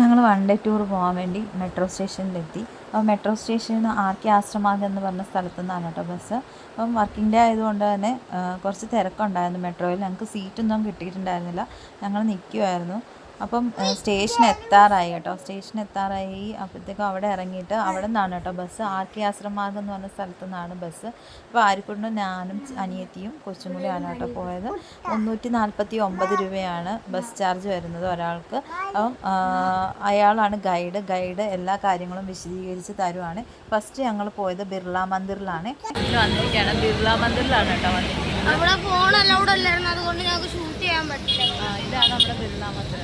ഞങ്ങൾ one day tour പോകാൻ വേണ്ടി മെട്രോ സ്റ്റേഷനിലെത്തി അപ്പോൾ മെട്രോ സ്റ്റേഷനിൽ നിന്ന് ആർ കെ ആശ്രമാർഗ് എന്ന് പറഞ്ഞ സ്ഥലത്തു നിന്നാണ് കേട്ടോ ബസ് അപ്പം വർക്കിംഗ് ഡേ ആയതുകൊണ്ട് തന്നെ കുറച്ച് തിരക്കുണ്ടായിരുന്നു മെട്രോയിൽ ഞങ്ങൾക്ക് സീറ്റൊന്നും കിട്ടിയിട്ടുണ്ടായിരുന്നില്ല. ഞങ്ങൾ നിൽക്കുമായിരുന്നു അപ്പം സ്റ്റേഷൻ എത്താറായി കേട്ടോ. സ്റ്റേഷൻ എത്താറായി അപ്പോഴത്തേക്കും അവിടെ ഇറങ്ങിയിട്ട് അവിടെ നിന്നാണ് കേട്ടോ ബസ്. ആർ കെ ആശ്രമാർഗ് എന്ന് പറഞ്ഞ സ്ഥലത്തു നിന്നാണ് ബസ്. അപ്പോൾ ആരിക്കുണ്ടും ഞാനും അനിയത്തിയും കൊച്ചും കൂടിയാണ് കേട്ടോ പോയത്. മുന്നൂറ്റി നാൽപ്പത്തി ഒമ്പത് രൂപയാണ് ബസ് ചാർജ് വരുന്നത് ഒരാൾക്ക്. അപ്പം അയാളാണ് ഗൈഡ്. ഗൈഡ് എല്ലാ കാര്യങ്ങളും വിശദീകരിച്ച് തരുവാണ്. ഫസ്റ്റ് ഞങ്ങൾ പോയത് ബിർള മന്ദിറിലാണ്. വന്നിരിക്കുകയാണ്. ബിർള മന്ദിറിലാണ് കേട്ടോ വന്നിരിക്കുന്നത്. അവിടെ ഫോൺ അലൗഡ് അല്ലായിരുന്നു. അതുകൊണ്ട് ഞങ്ങൾക്ക് ഷൂട്ട് ചെയ്യാൻ പറ്റില്ല. ഇതാണ് നമ്മുടെ ബിർള മന്ദിർ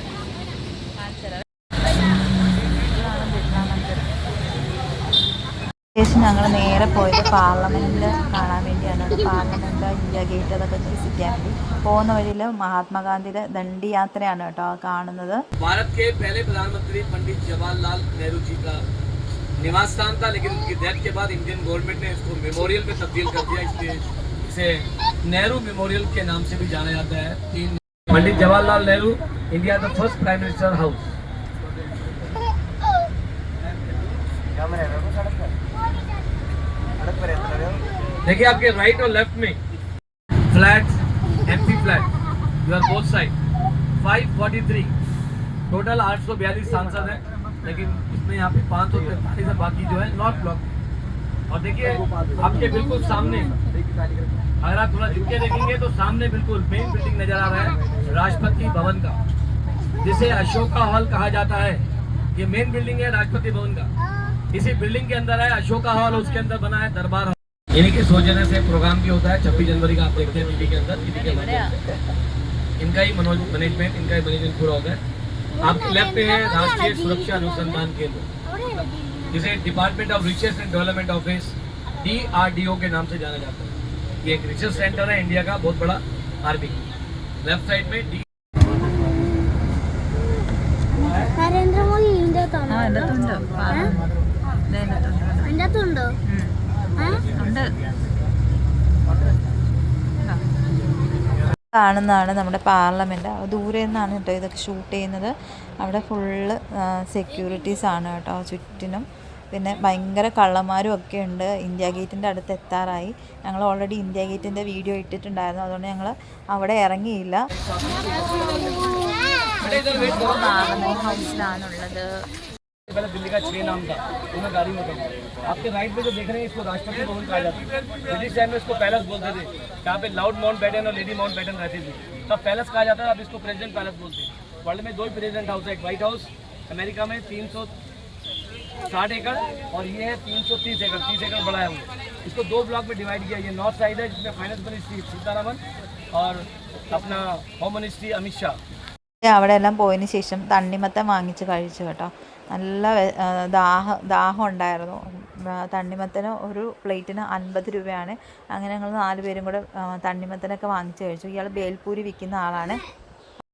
കാണിച്ചു തരാം ഇതാണ് ബിർള മന്ദിർ ശേഷം ഞങ്ങൾ നേരെ പോയത് പാർലമെൻറ്റ് കാണാൻ വേണ്ടിയാണ് പാർലമെൻറ്റ് ഇന്ത്യ ഗേറ്റ് അതൊക്കെ വിസിറ്റ് ചെയ്യാൻ വേണ്ടി പോകുന്ന വഴിയിൽ മഹാത്മാഗാന്ധിയുടെ ദണ്ഡി യാത്രയാണ് കേട്ടോ ആ കാണുന്നത് भारत के पहले प्रधानमंत्री पंडित जवाहरलाल नेहरू जी का निवास स्थान था लेकिन उनकी डेथ के बाद इंडियन गवर्नमेंट ने इसको मेमोरियल में तब्दील कर दिया इसलिए इसे नेहरू मेमोरियल के नाम से भी जाना जाता है तीन Pandit Jawaharlal Nehru India the first prime minister house देखिए आपके राइट और लेफ़्ट में flat empty flat you are both side 543 total 842 सांसद है, लेकिन इसमें यहाँ पे पाँच सौ तैतालीस है, बाकी जो है नॉर्थ ब्लॉक और देखिए, आपके बिल्कुल सामने, अगर आप थोड़ा झुक के देखेंगे तो सामने बिल्कुल मेन बिल्डिंग नज़र आ रहा है, राष्ट्रपति भवन का, जिसे अशोका हॉल कहा जाता है। ये मेन बिल्डिंग है राष्ट्रपति भवन का। इसी बिल्डिंग के अंदर है, अशोका हॉल उसके अंदर बना है दरबार इन्हीं के सौजन्य से प्रोग्राम भी होता है छब्बीस जनवरी का आप देखते हैं टीवी के अंदर टीवी के माध्यम से इनका ही मनोज मैनेजमेंट इनका ही मैनेजमेंट पूरा होता है आपके लेफ्ट पे है राष्ट्रीय सुरक्षा अनुसंधान केंद्र जिसे department of research and development office DRDO के नाम से जाना जाता है ये एक रिसर्च सेंटर है इंडिया का बहुत बड़ा आर्मी लेफ्ट साइड में डी നരേന്ദ്രമോദി ഇതിന്റെ ആ കാണുന്നതാണ് നമ്മുടെ പാർലമെന്റ്. ദൂരെ നിന്നാണ് കേട്ടോ ഇതൊക്കെ ഷൂട്ട് ചെയ്യുന്നത്. അവിടെ ഫുള്ള് സെക്യൂരിറ്റീസ് ആണ് കേട്ടോ ചുറ്റിനും. പിന്നെ ഭയങ്കര കള്ളന്മാരും ഒക്കെ ഉണ്ട്. ഇന്ത്യ ഗേറ്റിന്റെ അടുത്ത് എത്താറായി. ഞങ്ങൾ ഓൾറെഡി ഇന്ത്യ ഗേറ്റിന്റെ വീഡിയോ ഇട്ടിട്ടുണ്ടായിരുന്നു. അതുകൊണ്ട് ഞങ്ങൾ അവിടെ ഇറങ്ങിയില്ല. ഹൗസിലാണുള്ളത് पहले दिल्ली का छह नाम था मैं गाड़ी में बताऊँ आपके राइट में जो देख रहे हैं, इसको राष्ट्रपति भवन कहा जाता है। ब्रिटिश टाइम में इसको पैलेस बोलते थे। यहाँ पे लाउड माउंट बैटन और लेडी माउंट बैटन रहती थी। तब पैलेस कहा जाता था, अब इसको प्रेसिडेंट पैलेस बोलते हैं। वर्ल्ड में दो ही प्रेसिडेंट हाउस है, एक व्हाइट हाउस अमेरिका में तीन सौ साठ एकड़ और ये है तीन सौ तीस एकड़ तीस एकड़ बड़ा है इसको दो ब्लॉक में डिवाइड किया, ये नॉर्थ साइड है, जिसमें फाइनेंस मिनिस्ट्री सीतारामन और अपना होम मिनिस्ट्री अमित शाह। അവിടെ എല്ലാം പോയതിന് ശേഷം തണ്ണിമത്തൻ വാങ്ങിച്ച് കഴിച്ചു കേട്ടോ. നല്ല ദാഹ ദാഹം ഉണ്ടായിരുന്നു. തണ്ണിമത്തന് ഒരു പ്ലേറ്റിന് അൻപത് രൂപയാണ്. അങ്ങനെ ഞങ്ങൾ നാല് പേരും കൂടെ തണ്ണിമത്തനൊക്കെ വാങ്ങിച്ച് കഴിച്ചു. ഇയാൾ ബേൽപൂരി വിൽക്കുന്ന ആളാണ്.